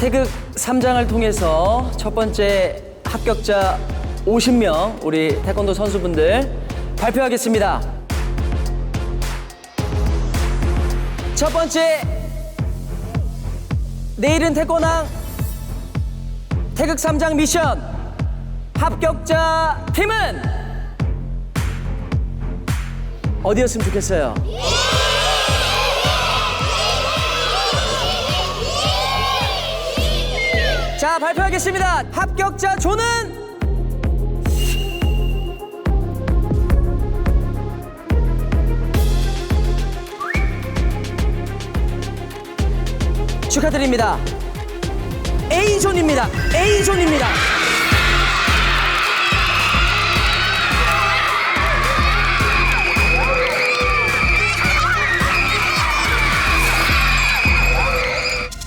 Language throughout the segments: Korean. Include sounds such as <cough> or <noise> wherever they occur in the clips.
태극 3장을 통해서 첫 번째 합격자 50명 우리 태권도 선수분들 발표하겠습니다. 첫 번째 내일은 태권왕 태극 3장 미션 합격자 팀은 어디였으면 좋겠어요? 자 발표하겠습니다. 합격자 조는 축하드립니다. A존입니다. A존입니다.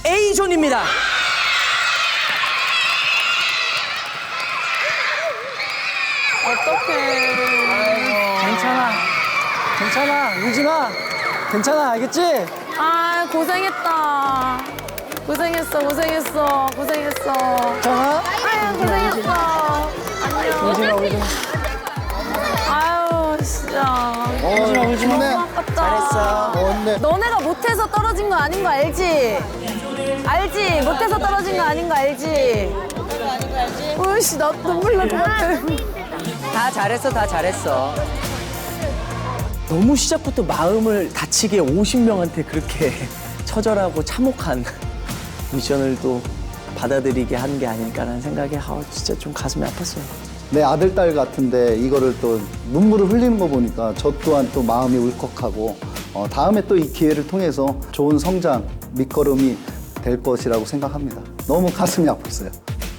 A존입니다. 괜찮아. 괜찮아. 울지 마. 괜찮아. 알겠지? 아 고생했다. 고생했어 고생했어 고생했어. 괜찮아? 아유 고생했어. 안녕. 마. 울지 마. 아유 진짜. 울지 마. 울지 마. 너무 아깝다. 언네. 너네가 못해서 떨어진 거 아닌 거 알지? 알지? 못해서 떨어진 거 아닌 거 알지? 으씨 나 눈물 날 것 같아. 다 잘했어, 다 잘했어. 너무 시작부터 마음을 다치게 50명한테 그렇게 <laughs> 처절하고 참혹한 <laughs> 미션을 또 받아들이게 한 게 아닐까라는 생각에 아, 진짜 좀 가슴이 아팠어요. 내 아들 딸 같은데 이거를 또 눈물을 흘리는 거 보니까 저 또한 또 마음이 울컥하고 어, 다음에 또 이 기회를 통해서 좋은 성장 밑거름이 될 것이라고 생각합니다. 너무 가슴이 아팠어요.